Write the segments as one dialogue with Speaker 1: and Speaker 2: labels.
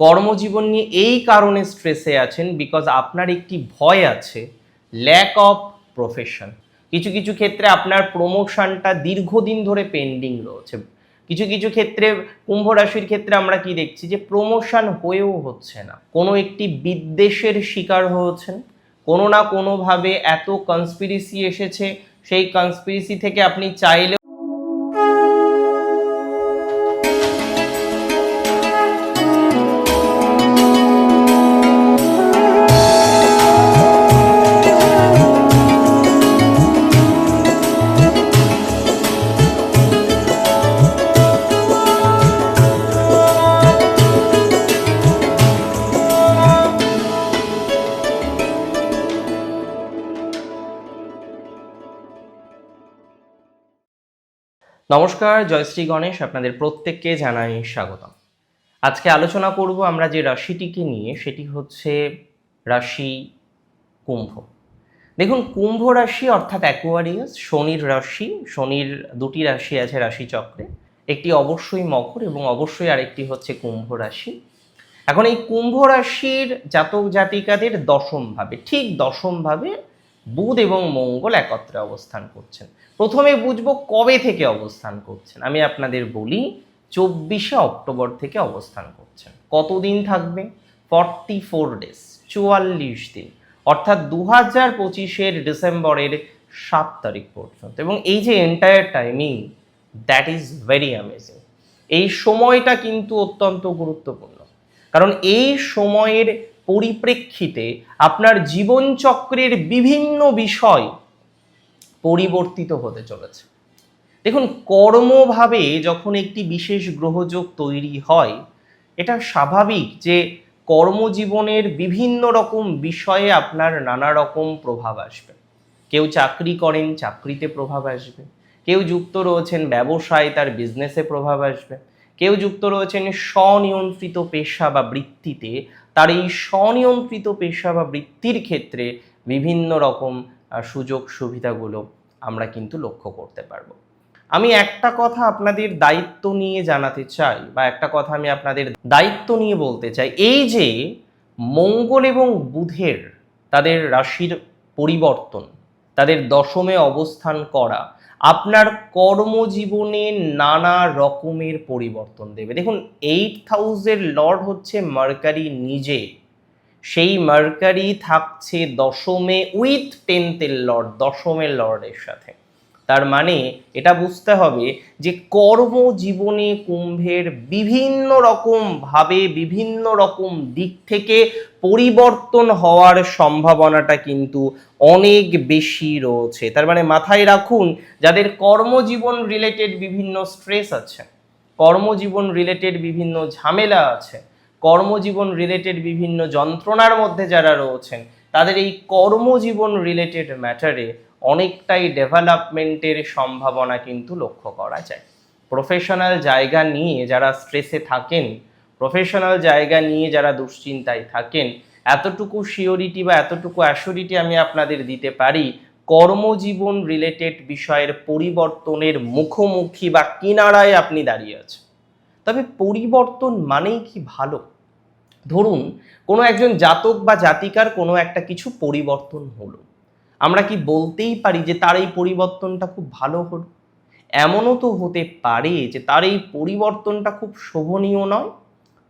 Speaker 1: কর্মজীবন নিয়ে এই কারণে স্ট্রেসে আছেন বিকজ আপনার একটি ভয় আছে ল্যাক অফ প্রফেশন কিছু কিছু ক্ষেত্রে আপনার প্রমোশনটা দীর্ঘদিন ধরে পেন্ডিং রয়েছে। কিছু কিছু ক্ষেত্রে কুম্ভ রাশির ক্ষেত্রে আমরা কি দেখছি যে প্রমোশন হয়েও হচ্ছে না। কোনো একটি বিদ্বেষের শিকার হয়েছেন। কোনো না কোনোভাবে এত কনস্পিরেসি এসেছে, সেই কনস্পিরেসি থেকে আপনি চাইলে নমস্কার জয়শ্রী গণেশ, আপনাদের প্রত্যেককে জানাই স্বাগতম। আজকে আলোচনা করব আমরা যে রাশিটিকে নিয়ে, সেটি হচ্ছে রাশি কুম্ভ। দেখুন, কুম্ভ রাশি অর্থাৎ অ্যাকোয়ারিয়াস শনির রাশি, শনির দুটি রাশি আছে রাশি চক্রে একটি অবশ্যই মকর এবং অবশ্যই আরেকটি হচ্ছে কুম্ভ রাশি। এখন এই কুম্ভ রাশির জাতক জাতিকাদের দশম ভাবে, ঠিক দশম ভাবে বুধ এবং মঙ্গল একত্রে অবস্থান করছেন। প্রথমে বুঝব কবে থেকে অবস্থান করছেন। আমি আপনাদের বলি, চব্বিশে অক্টোবর থেকে অবস্থান করছেন। কতদিন থাকবে? ফর্টি ফোর ডেজ, চুয়াল্লিশ দিন। অর্থাৎ দু হাজার পঁচিশের ডিসেম্বরের সাত তারিখ পর্যন্ত। এবং এই যে entire timing that is very amazing এই সময়টা কিন্তু অত্যন্ত গুরুত্বপূর্ণ। কারণ এই সময়ের পরিপ্রেক্ষিতে আপনার জীবনচক্রের বিভিন্ন বিষয় পরিবর্তিত হতে চলেছে। দেখুন, কর্মভাবে যখন একটি বিশেষ গ্রহযোগ তৈরি হয়, এটা স্বাভাবিক যে কর্মজীবনের বিভিন্ন রকম বিষয়ে আপনার নানা রকম প্রভাব আসবে। কেউ চাকরি করেন, চাকরিতে প্রভাব আসবে। কেউ যুক্ত রয়েছেন, ব্যবসায় তার বিজনেসে প্রভাব আসবে। কেউ যুক্ত রয়েছেন স্বনিয়ন্ত্রিত পেশা বা বৃত্তিতে, তার এই স্বনিয়ন্ত্রিত পেশা বা বৃত্তির ক্ষেত্রে বিভিন্ন রকম সুযোগ সুবিধাগুলো আমরা কিন্তু লক্ষ্য করতে পারব। আমি একটা কথা আপনাদের দায়িত্ব নিয়ে জানাতে চাই বা একটা কথা আমি আপনাদের দায়িত্ব নিয়ে বলতে চাই, এই যে মঙ্গল এবং বুধের তাদের রাশির পরিবর্তন, তাদের দশমে অবস্থান করা আপনার কর্মজীবনে নানা রকমের পরিবর্তন দেবে। দেখুন এইট হাউসের লর্ড হচ্ছে মার্কারি নিজে। সেই মার্কারি থাকছে দশমে উইথ টেন্থের লর্ড দশমের লর্ডের সাথে। তার মানে এটা বুঝতে হবে যে কর্মজীবনে কুম্ভের বিভিন্ন রকম ভাবে, বিভিন্ন রকম দিক থেকে পরিবর্তন হওয়ার সম্ভাবনাটা কিন্তু অনেক বেশি রয়েছে। তার মানে মাথায় রাখুন, যাদের কর্মজীবন রিলেটেড বিভিন্ন স্ট্রেস আছে, কর্মজীবন রিলেটেড বিভিন্ন ঝামেলা আছে, কর্মজীবন রিলেটেড বিভিন্ন যন্ত্রণার মধ্যে যারা রয়েছেন, তাদের এই কর্মজীবন রিলেটেড ম্যাটারে অনেকটাই ডেভেলপমেন্টের সম্ভাবনা কিন্তু লক্ষ্য করা যায়। প্রফেশনাল জায়গা নিয়ে যারা স্ট্রেসে থাকেন, প্রফেশনাল জায়গা নিয়ে যারা দুশ্চিন্তায় থাকেন, এতটুকু শিওরিটি বা এতটুকু অ্যাসিওরিটি আমি আপনাদের দিতে পারি, কর্মজীবন রিলেটেড বিষয়ের পরিবর্তনের মুখোমুখি বা কিনারায় আপনি দাঁড়িয়ে আছেন। তবে পরিবর্তন মানেই কি ভালো? ধরুন, কোনো একজন জাতক বা জাতিকার কোনো একটা কিছু পরিবর্তন হলো। আমরা কি বলতেই পারি যে তার এই পরিবর্তনটা খুব ভালো হলো? এমনও তো হতে পারে যে তার এই পরিবর্তনটা খুব শোভনীয় নয়,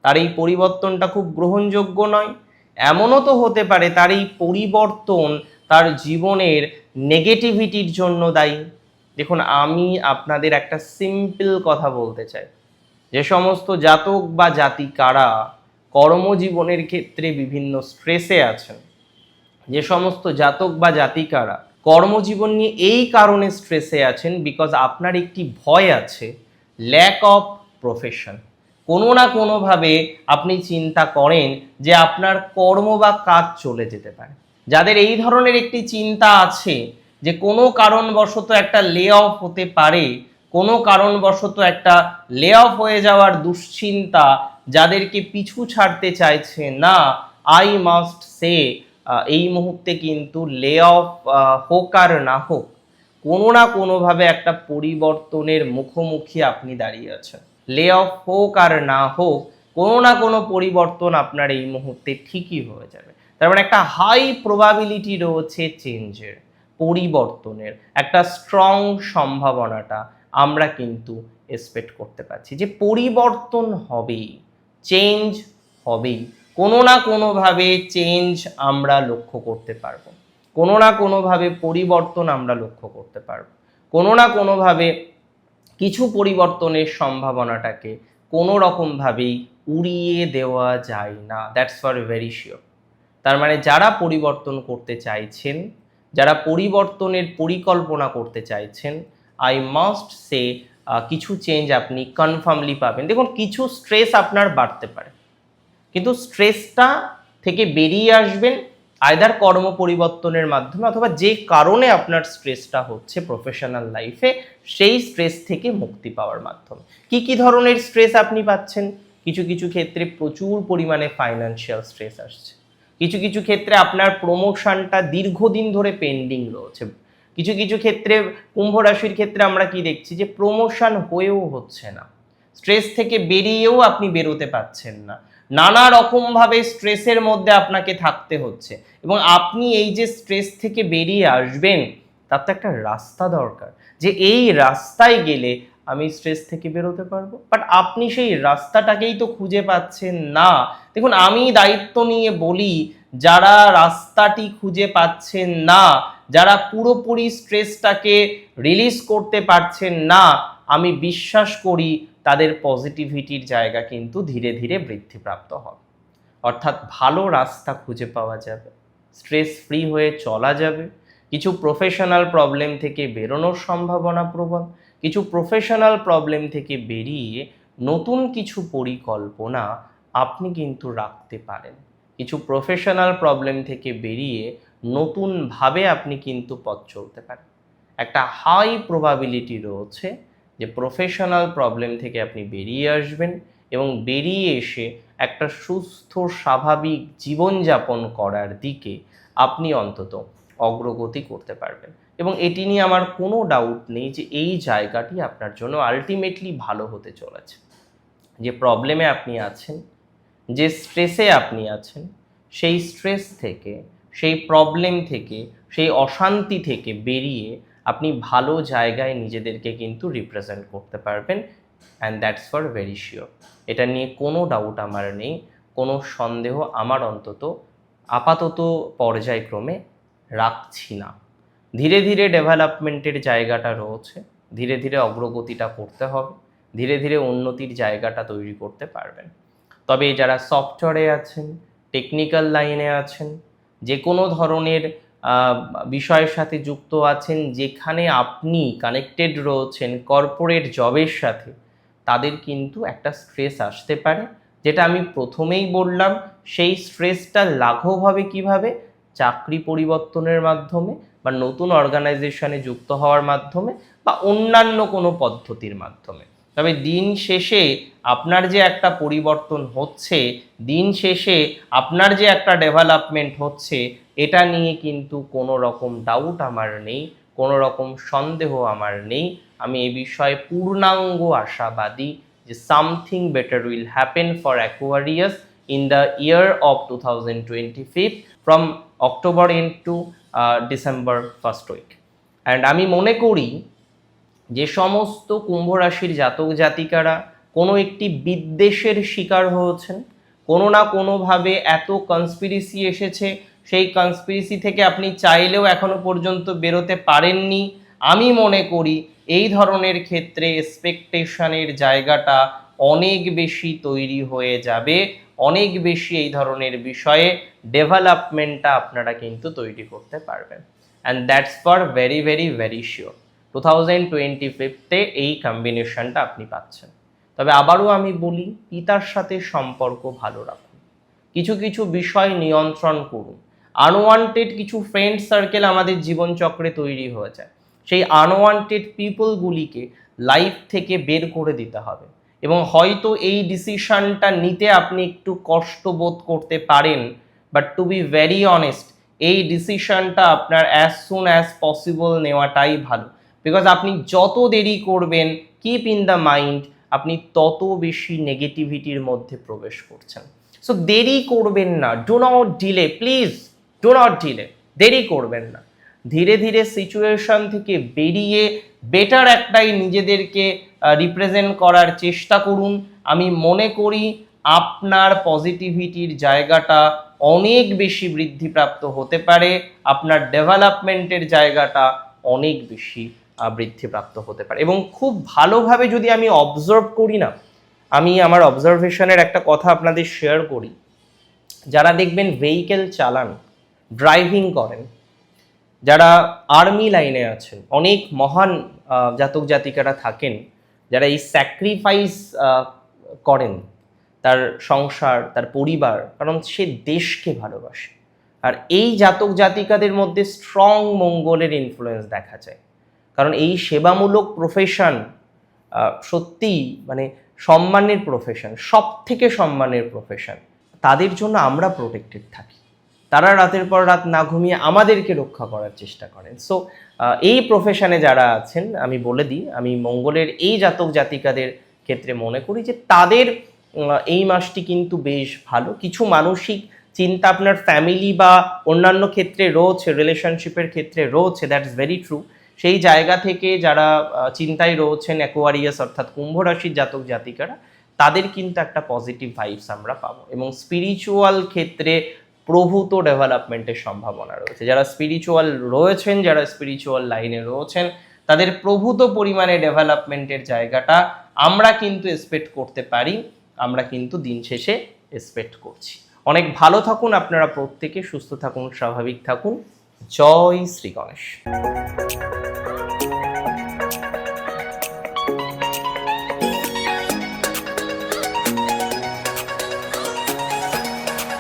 Speaker 1: তার এই পরিবর্তনটা খুব গ্রহণযোগ্য নয়, এমনও তো হতে পারে তার এই পরিবর্তন তার জীবনের নেগেটিভিটির জন্য দায়ী। দেখুন, আমি আপনাদের একটা সিম্পল কথা বলতে চাই। যে সমস্ত জাতক বা জাতিকারা কর্মজীবনের ক্ষেত্রে বিভিন্ন স্ট্রেসে আছেন যে সমস্ত জাতক বা জাতিকারা কর্মজীবন নিয়ে এই কারণে স্ট্রেসে আছেন বিকজ আপনার একটি ভয় আছে ল্যাক অফ প্রফেশন কোনো না কোনোভাবে আপনি চিন্তা করেন যে আপনার কর্ম বা কাজ চলে যেতে পারে। যাদের এই ধরনের একটি চিন্তা আছে যে কোনো কারণবশত একটা লে অফ হতে পারে, কোনো কারণবশত একটা লে অফ হয়ে যাওয়ার দুশ্চিন্তা যাদেরকে পিছু ছাড়তে চাইছে না আই মাস্ট সে এই মুহূর্তে কিন্তু লে অফ হোক আর না হোক, কোনো না কোনোভাবে একটা পরিবর্তনের মুখোমুখি আপনি দাঁড়িয়ে আছেন। লে অফ হোক আর না হোক, কোনো না কোনো পরিবর্তন আপনার এই মুহূর্তে ঠিকই হয়ে যাবে। তার মানে একটা হাই প্রবাবিলিটি রয়েছে চেঞ্জের পরিবর্তনের, একটা স্ট্রং সম্ভাবনাটা আমরা কিন্তু এক্সপেক্ট করতে পারছি যে পরিবর্তন হবেই চেঞ্জ হবেই। কোনো না কোনোভাবে চেঞ্জ আমরা লক্ষ্য করতে পারব। কোনো না কোনোভাবে পরিবর্তন আমরা লক্ষ্য করতে পারব। কোনো না কোনোভাবে কিছু পরিবর্তনের সম্ভাবনাটাকে কোনো রকমভাবেই উড়িয়ে দেওয়া যায় না। দ্যাটস ফর ভেরি শিওর তার মানে যারা পরিবর্তন করতে চাইছেন, যারা পরিবর্তনের পরিকল্পনা করতে চাইছেন আই মাস্ট সে কিছু চেঞ্জ আপনি কনফার্মলি পাবেন। দেখুন, কিছু স্ট্রেস আপনার বাড়তে পারে। কিন্তু স্ট্রেসটা থেকে বেরিয়ে আসবেন আয়দার কর্ম পরিবর্তনের মাধ্যমে অথবা যে কারণে আপনার স্ট্রেসটা হচ্ছে প্রফেশনাল লাইফে সেই স্ট্রেস থেকে মুক্তি পাওয়ার মাধ্যমে। কি কি ধরনের স্ট্রেস আপনি পাচ্ছেন? কিছু কিছু ক্ষেত্রে প্রচুর পরিমাণে ফাইন্যান্সিয়াল স্ট্রেস আসছে। কিছু কিছু ক্ষেত্রে আপনার প্রমোশনটা দীর্ঘদিন ধরে পেন্ডিং রয়েছে। কিছু কিছু ক্ষেত্রে কুম্ভ রাশির ক্ষেত্রে আমরা কি দেখছি যে প্রমোশন হয়েও হচ্ছে না। স্ট্রেস থেকে বেরিয়েও আপনি বেরোতে পাচ্ছেন না। নানা রকমভাবে স্ট্রেসের মধ্যে আপনাকে থাকতে হচ্ছে। এবং আপনি এই যে স্ট্রেস থেকে বেরিয়ে আসবেন, তার তো একটা রাস্তা দরকার যে এই রাস্তায় গেলে আমি স্ট্রেস থেকে বেরোতে পারব। বাট আপনি সেই রাস্তাটাকেই তো খুঁজে পাচ্ছেন না। দেখুন, আমি দায়িত্ব নিয়ে বলি, যারা রাস্তাটি খুঁজে পাচ্ছেন না, যারা পুরোপুরি স্ট্রেসটাকে রিলিজ করতে পারছেন না, আমি বিশ্বাস করি তাদের পজিটিভিটির জায়গা কিন্তু ধীরে ধীরে বৃদ্ধিপ্রাপ্ত হবে। অর্থাৎ ভালো রাস্তা খুঁজে পাওয়া যাবে। স্ট্রেস ফ্রি হয়ে চলা যাবে। কিছু প্রফেশনাল প্রবলেম থেকে বেরোনোর সম্ভাবনা প্রবল। কিছু প্রফেশনাল প্রবলেম থেকে বেরিয়ে নতুন কিছু পরিকল্পনা আপনি কিন্তু রাখতে পারেন। কিছু প্রফেশনাল প্রবলেম থেকে বেরিয়ে নতুনভাবে আপনি কিন্তু পথ চলতে পারেন। একটা হাই প্রবাবিলিটি রয়েছে যে প্রফেশনাল প্রবলেম থেকে আপনি বেরিয়ে আসবেন এবং বেরিয়ে এসে একটা সুস্থ, স্বাভাবিক জীবনযাপন করার দিকে আপনি অন্তত অগ্রগতি করতে পারবেন। এবং এটি নিয়ে আমার কোনো ডাউট নেই যে এই জায়গাটি আপনার জন্য আলটিমেটলি ভালো হতে চলেছে। যে প্রবলেমে আপনি আছেন, যে স্ট্রেসে আপনি আছেন, সেই স্ট্রেস থেকে, সেই প্রবলেম থেকে, সেই অশান্তি থেকে বেরিয়ে আপনি ভালো জায়গায় নিজেদেরকে কিন্তু রিপ্রেজেন্ট করতে পারবেন and that's for very sure এটা নিয়ে কোনো ডাউট আমার নেই, কোনো সন্দেহ আমার অন্তত আপাতত পর্যায়ক্রমে রাখছি না। ধীরে ধীরে ডেভেলপমেন্টের জায়গাটা রয়েছে, ধীরে ধীরে অগ্রগতিটা করতে হবে, ধীরে ধীরে উন্নতির জায়গাটা তৈরি করতে পারবেন। তবে যারা সফটওয়্যারে আছেন টেকনিক্যাল লাইনে আছেন যে কোনো ধরনের বিষয়ের সাথে যুক্ত আছেন যেখানে আপনি কানেক্টেড রয়েছেন কর্পোরেট জবের সাথে, তাদের কিন্তু একটা স্ট্রেস আসতে পারে। যেটা আমি প্রথমেই বললাম, সেই স্ট্রেসটা লাঘব হবে কীভাবে? চাকরি পরিবর্তনের মাধ্যমে বা নতুন অর্গানাইজেশনে যুক্ত হওয়ার মাধ্যমে বা অন্যান্য কোনো পদ্ধতির মাধ্যমে। তবে দিন শেষে আপনার যে একটা পরিবর্তন হচ্ছে, দিন শেষে আপনার যে একটা ডেভেলপমেন্ট হচ্ছে এটা নিয়ে কিন্তু কোনো রকম ডাউট আমার নেই, কোনো রকম সন্দেহ আমার নেই। আমি এই বিষয়ে পূর্ণাঙ্গ আশাবাদী যে something better will happen for Aquarius in the year of two thousand twenty five from October end to December first week and আমি মনে করি যে সমস্ত কুম্ভ রাশির জাতক জাতিকারা কোনো একটি বিদ্বেষের শিকার হয়েছেন, কোনো না কোনোভাবে এত কনস্পিরিসি এসেছে সেই কনস্পিরিসি থেকে আপনি চাইলেও এখনও পর্যন্ত বেরোতে পারেননি। আমি মনে করি এই ধরনের ক্ষেত্রে এক্সপেকটেশনের জায়গাটা অনেক বেশি তৈরি হয়ে যাবে। অনেক বেশি এই ধরনের বিষয়ে ডেভেলপমেন্টটা আপনারা কিন্তু তৈরি করতে পারবেন। And that's for very very very sure two thousand twenty ফিফতে এই কম্বিনেশনটা আপনি পাচ্ছেন। তবে আবারও আমি বলি, পিতার সাথে সম্পর্ক ভালো রাখুন। কিছু কিছু বিষয় নিয়ন্ত্রণ করুন। আনওয়ান্টেড কিছু ফ্রেন্ড সার্কেল আমাদের জীবনচক্রে তৈরি হয়ে যায় সেই আনওয়ান্টেড পিপলগুলিকে লাইফ থেকে বের করে দিতে হবে। এবং হয়তো এই ডিসিশানটা নিতে আপনি একটু কষ্ট বোধ করতে পারেন but to be very honest এই ডিসিশানটা আপনার অ্যাজ সুন অ্যাজ পসিবল নেওয়াটাই ভালো। বিকজ আপনি যত দেরি করবেন কিপ ইন দ্য মাইন্ড আপনি তত বেশি নেগেটিভিটির মধ্যে প্রবেশ করছেন। সো দেরি করবেন না do not delay please do not delay দেরি করবেন না। ধীরে ধীরে সিচুয়েশন থেকে বেরিয়ে বেটার একটাই নিজেদেরকে রিপ্রেজেন্ট করার চেষ্টা করুন। আমি মনে করি আপনার পজিটিভিটির জায়গাটা অনেক বেশি বৃদ্ধিপ্রাপ্ত হতে পারে। আপনার ডেভেলপমেন্টের জায়গাটা অনেক বেশি বৃদ্ধিপ্রাপ্ত হতে পারে। এবং খুব ভালোভাবে যদি আমি অবজার্ভ করি না, আমি আমার অবজারভেশনের একটা কথা আপনাদের শেয়ার করি। যারা দেখবেন ভেহিকেল চালান ড্রাইভিং করেন। যারা আর্মি লাইনে আছেন, অনেক মহান জাতক জাতিকারা থাকেন, যারা এই স্যাক্রিফাইস করেন। তার সংসার, তার পরিবার, কারণ সে দেশকে ভালোবাসে। আর এই জাতক জাতিকাদের মধ্যে স্ট্রং মঙ্গলের ইনফ্লুয়েন্স দেখা যায়। কারণ এই সেবামূলক প্রফেশন সত্যিই মানে সম্মানের প্রফেশন সব থেকে সম্মানের প্রফেশন তাদের জন্য আমরা প্রোটেক্টেড থাকি। তারা রাতের পর রাত না ঘুমিয়ে আমাদেরকে রক্ষা করার চেষ্টা করেন। সো এই প্রফেশনে যারা আছেন, আমি বলে দিই, আমি মঙ্গলের এই জাতক জাতিকাদের ক্ষেত্রে মনে করি যে তাদের এই মাসটি কিন্তু বেশ ভালো। কিছু মানসিক চিন্তা আপনার ফ্যামিলি বা অন্যান্য ক্ষেত্রে রয়েছে রিলেশনশিপের ক্ষেত্রে রয়েছে দ্যাটস ভেরি ট্রু সেই জায়গা থেকে যারা চিন্তায় রয়েছেন অ্যাকোয়ারিয়াস অর্থাৎ কুম্ভ রাশির জাতক জাতিকারা, তাদের কিন্তু একটা পজিটিভ ভাইবস আমরা পাবো। এবং স্পিরিচুয়াল ক্ষেত্রে প্রভূত ডেভেলপমেন্টের সম্ভাবনা রয়েছে। যারা স্পিরিচুয়াল রয়েছেন, যারা স্পিরিচুয়াল লাইনে রয়েছেন, তাদের প্রভূত পরিমাণে ডেভেলপমেন্টের জায়গাটা আমরা কিন্তু এক্সপেক্ট করতে পারি, আমরা কিন্তু দিন শেষে এক্সপেক্ট করছি। অনেক ভালো থাকুন, আপনারা প্রত্যেকে সুস্থ থাকুন, স্বাভাবিক থাকুন। জয় শ্রী গণেশ।